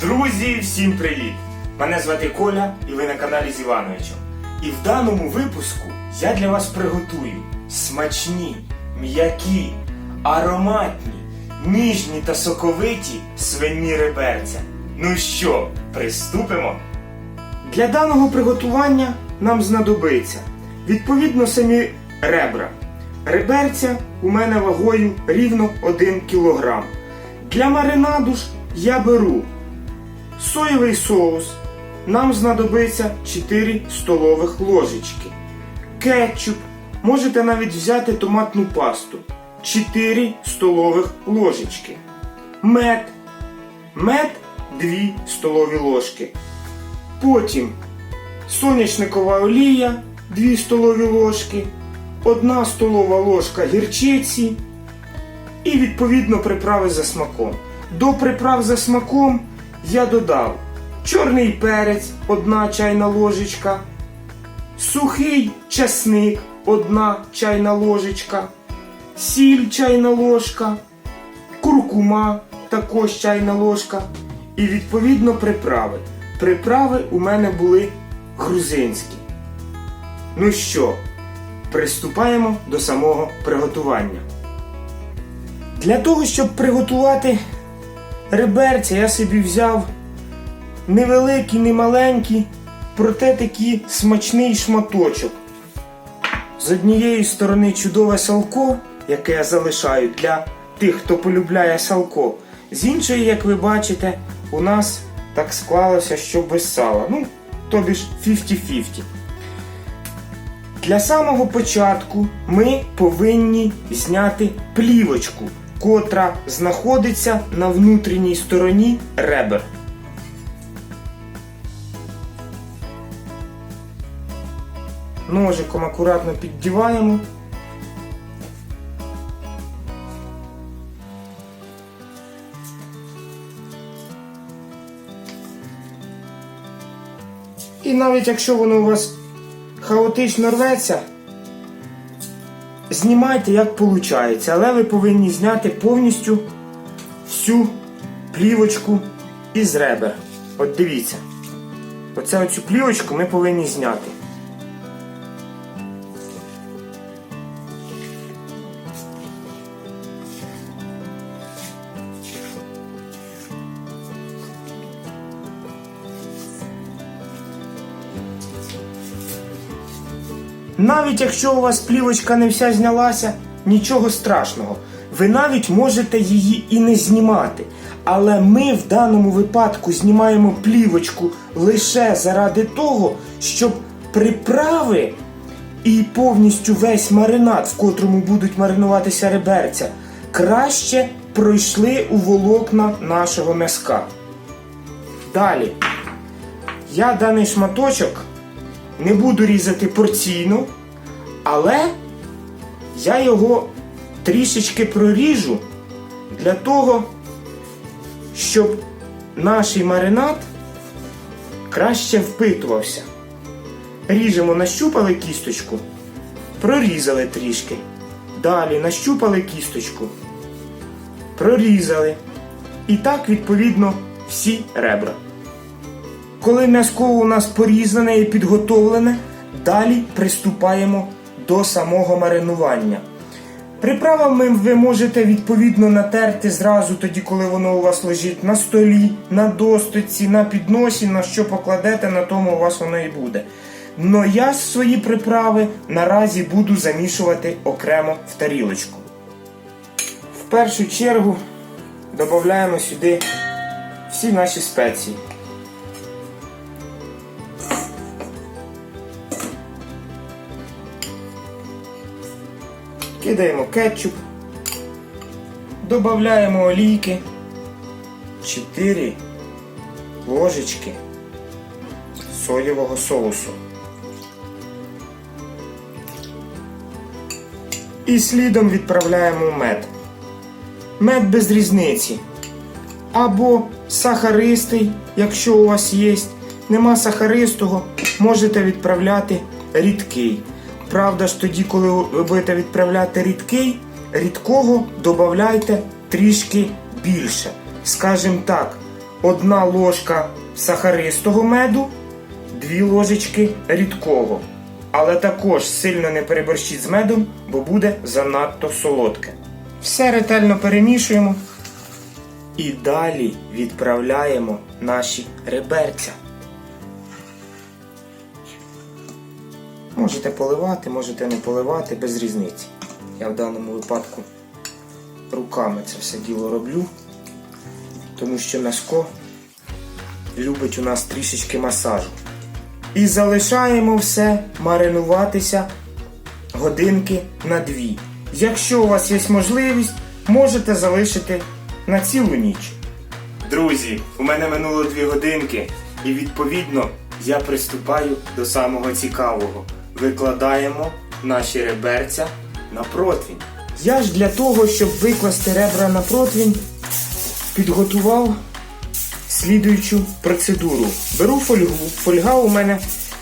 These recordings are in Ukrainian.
Друзі, всім привіт! Мене звати Коля і ви на каналі з Івановичем. І в даному випуску я для вас приготую смачні, м'які, ароматні, ніжні та соковиті свині реберця. Ну що, приступимо? Для даного приготування нам знадобиться відповідно самі ребра. Реберця у мене вагою рівно 1 кг. Для маринаду ж я беру соєвий соус. Нам знадобиться 4 столових ложечки. Кетчуп. Можете навіть взяти томатну пасту. 4 столових ложечки. Мед. Мед 2 столові ложки. Потім соняшникова олія 2 столові ложки, 1 столова ложка гірчиці і відповідно приправи за смаком. До приправ за смаком я додав чорний перець 1 чайна ложечка, сухий часник 1 чайна ложечка, сіль чайна ложка, куркума також чайна ложка і відповідно приправи. Приправи у мене були грузинські. Ну що, приступаємо до самого приготування. Для того, щоб приготувати реберця, я собі взяв невеликий, не маленький, проте такий смачний шматочок. З однієї сторони чудове салко, яке я залишаю для тих, хто полюбляє салко. З іншої, як ви бачите, у нас так склалося, що без сала. Ну, тобі ж 50-50. Для самого початку ми повинні зняти плівочку, котра знаходиться на внутрішній стороні ребер. Ножиком акуратно піддіваємо. І навіть якщо воно у вас хаотично рветься, знімайте як виходить, але ви повинні зняти повністю всю плівочку із ребер. От дивіться. Оце оцю плівочку ми повинні зняти. Навіть якщо у вас плівочка не вся знялася, нічого страшного. Ви навіть можете її і не знімати. Але ми в даному випадку знімаємо плівочку лише заради того, щоб приправи і повністю весь маринад, в котрому будуть маринуватися реберця, краще пройшли у волокна нашого м'язка. Далі. Я даний шматочок не буду різати порційно, але я його трішечки проріжу для того, щоб наш маринад краще впитувався. Ріжемо, нащупали кісточку, прорізали трішки. Далі нащупали кісточку, прорізали. І так, відповідно, всі ребра. Коли м'язко у нас порізане і підготовлене, далі приступаємо до самого маринування. Приправами ви можете відповідно натерти зразу тоді, коли воно у вас лежить на столі, на досточці, на підносі, на що покладете, на тому у вас воно і буде. Но я свої приправи наразі буду замішувати окремо в тарілочку. В першу чергу додаємо сюди всі наші спеції. Кидаємо кетчуп, додаємо олійки, 4 ложечки соєвого соусу. І слідом відправляємо мед. Мед без різниці. Або сахаристий, якщо у вас є. Нема сахаристого, можете відправляти рідкий. Правда ж тоді, коли ви будете відправляти рідкий, рідкого додавайте трішки більше. Скажімо так, одна ложка сахаристого меду, дві ложечки рідкого. Але також сильно не переборщіть з медом, бо буде занадто солодке. Все ретельно перемішуємо. І далі відправляємо наші реберця. Можете поливати, можете не поливати, без різниці. Я в даному випадку руками це все діло роблю, тому що м'яско любить у нас трішечки масажу. І залишаємо все маринуватися годинки на дві. Якщо у вас є можливість, можете залишити на цілу ніч. Друзі, у мене минуло дві годинки, і відповідно я приступаю до самого цікавого. Викладаємо наші реберця на противень. Я ж для того, щоб викласти ребра на противень, підготував слідуючу процедуру. Беру фольгу. Фольга у мене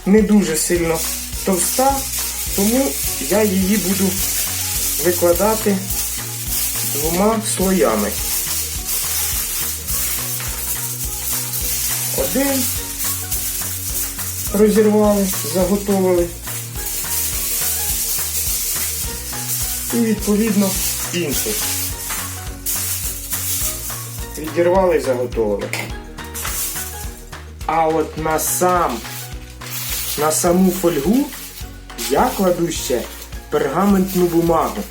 не дуже сильно товста, тому я її буду викладати двома слоями. Один розірвали, заготовили. І відповідно інший. Відірвали і заготовили. А от на сам, на саму фольгу я кладу ще пергаментну бумагу.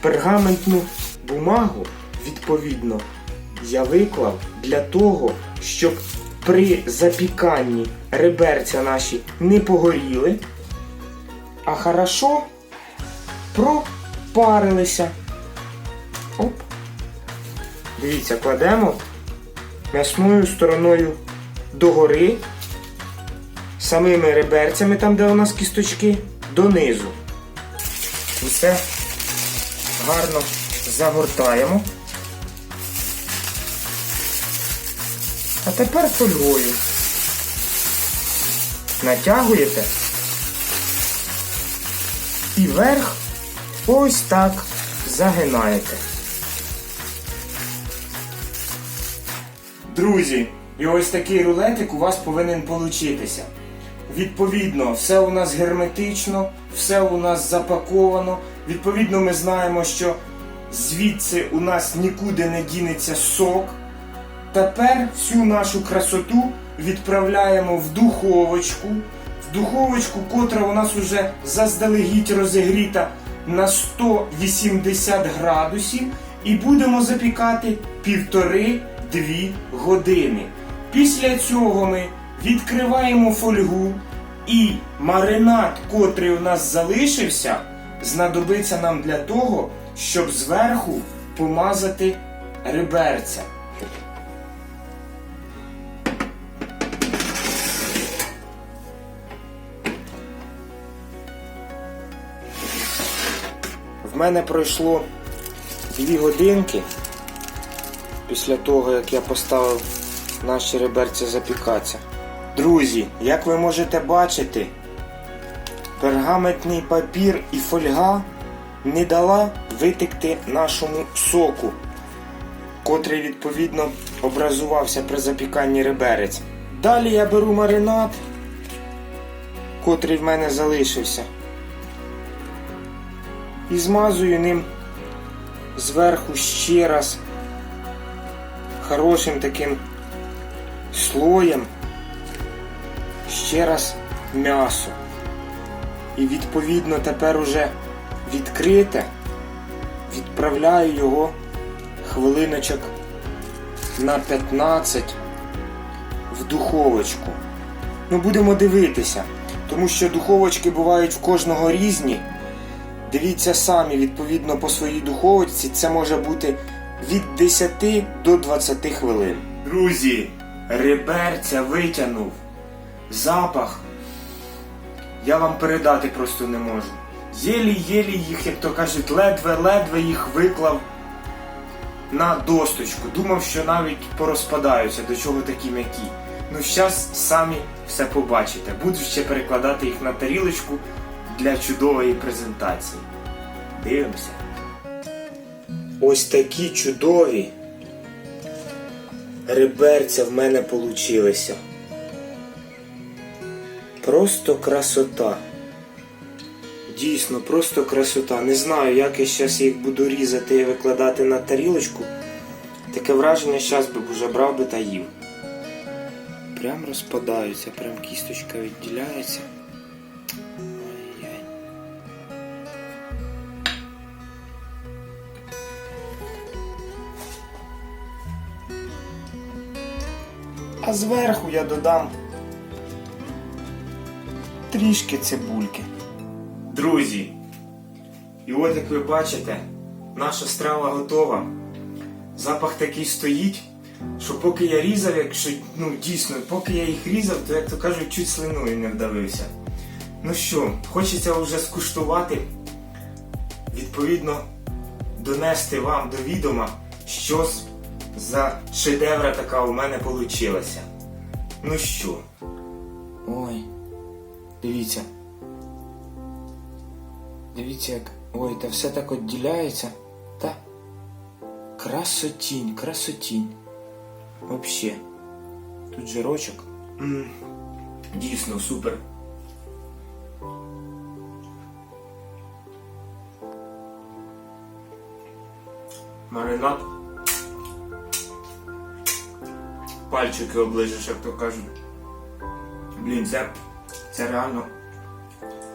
Пергаментну бумагу, відповідно, я виклав для того, щоб при запіканні реберця наші не погоріли, а хорошо пропарилися. Оп. Дивіться, кладемо м'ясною стороною догори, самими реберцями, там де у нас кісточки, донизу. Усе гарно загортаємо. А тепер фольгою. Натягуєте і верх ось так загинаєте. Друзі, і ось такий рулетик у вас повинен получитися. Відповідно, все у нас герметично, все у нас запаковано. Відповідно, ми знаємо, що звідси у нас нікуди не дінеться сок. Тепер всю нашу красоту відправляємо в духовочку. В духовочку, котра у нас уже заздалегідь розігріта на 180 градусів, і будемо запікати півтори-дві години. Після цього ми відкриваємо фольгу і маринад, котрий у нас залишився, знадобиться нам для того, щоб зверху помазати реберця. В мене пройшло дві годинки після того, як я поставив наші реберця запікатися. Друзі, як ви можете бачити, пергаментний папір і фольга не дала витекти нашому соку, котрий відповідно образувався при запіканні реберець. Далі я беру маринад, котрий в мене залишився і змазую ним зверху ще раз хорошим таким слоєм ще раз м'ясо. І відповідно тепер уже відкрите відправляю його хвилиночок на 15 в духовочку. Ну будемо дивитися, тому що духовочки бувають в кожного різні. Дивіться самі, відповідно по своїй духовочці, це може бути від 10 до 20 хвилин. Друзі, реберця витягнув. Запах. Я вам передати просто не можу. Єлі-єлі їх, як то кажуть, ледве-ледве їх виклав на досточку. Думав, що навіть порозпадаються, до чого такі м'які. Ну, зараз самі все побачите. Буду ще перекладати їх на тарілочку для чудової презентації. Дивимося. Ось такі чудові реберця в мене получилися. Просто красота. Дійсно, просто красота. Не знаю, як я зараз їх буду різати і викладати на тарілочку. Таке враження, зараз би б уже брав би та їв. Прям розпадаються, прям кісточка відділяється. А зверху я додам трішки цибульки. Друзі, і от як ви бачите, наша страва готова. Запах такий стоїть, що поки я різав, якщо ну дійсно, поки я їх різав, то як то кажуть, чуть слиною не вдавився. Ну що, хочеться вже скуштувати, відповідно, донести вам до відома, що з- за шедевра така у мене получилася. Ну що? Ой, дивіться. Дивіться, як. Ой, та все так відділяється. Та. Красотінь, красотінь. Вообще. Тут жирочок. м Дійсно, супер. Маринад. Пальчики оближеш, як то кажуть. Блін, це, це реально.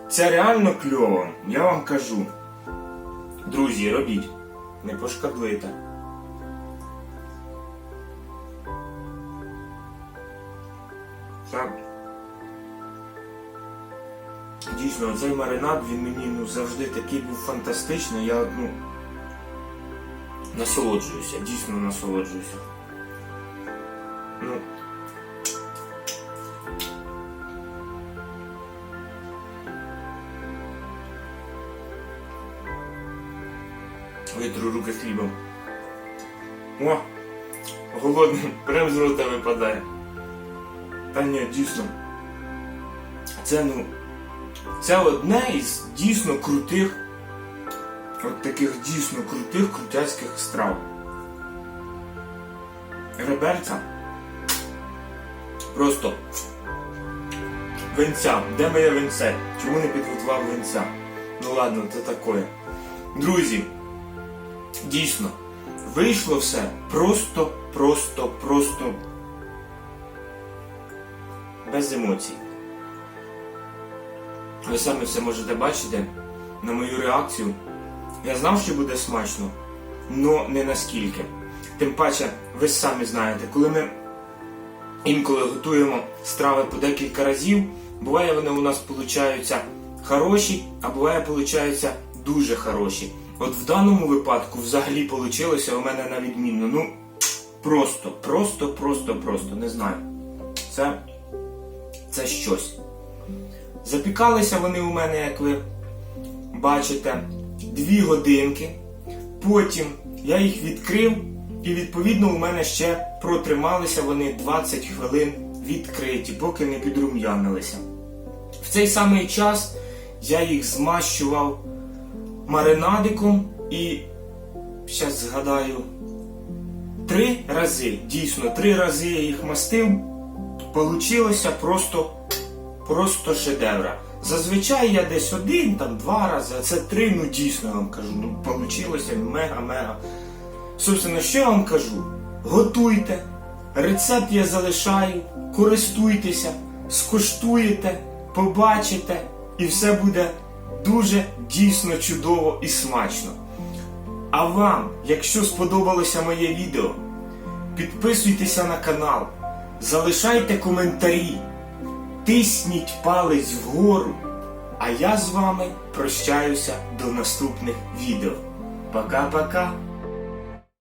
Це реально кльово, я вам кажу. Друзі, робіть. Не пошкодуєте. Так. Дійсно, цей маринад, він мені ну, завжди такий був фантастичний. Я ну, насолоджуюся, дійсно насолоджуюся. Витру руки хлібом. О! Голодним, прям з рота випадає. Та ні, дійсно. Це ну. Це одне із дійсно крутих, от таких дійсно крутих крутяцьких страв. Реберця. Просто винця. Де моє винце? Чому не підготував винця? Ну ладно, це таке. Друзі, дійсно, вийшло все просто, просто, просто без емоцій. Ви самі все можете бачити на мою реакцію. Я знав, що буде смачно, але не наскільки. Тим паче, ви самі знаєте, коли ми інколи готуємо страви по декілька разів, буває вони у нас получаються хороші, а буває получаються дуже хороші. От в даному випадку взагалі получилося у мене на відмінно. Ну, просто, просто, просто, просто, не знаю. Це, це щось. Запікалися вони у мене, як ви бачите, дві годинки. Потім я їх відкрив, і відповідно у мене ще протрималися вони 20 хвилин відкриті, поки не підрум'янилися. В цей самий час я їх змащував маринадиком і зараз згадаю три рази. Дійсно, три рази я їх мастив. Получилося просто просто шедевра. Зазвичай я десь один, там два рази, а це три, ну дійсно я вам кажу. Ну, получилося мега-мега. Собственно, що я вам кажу? Готуйте, рецепт я залишаю, користуйтеся, скуштуєте, побачите, і все буде дуже дійсно чудово і смачно. А вам, якщо сподобалося моє відео, підписуйтеся на канал, залишайте коментарі, тисніть палець вгору. А я з вами прощаюся до наступних відео. Пока-пока!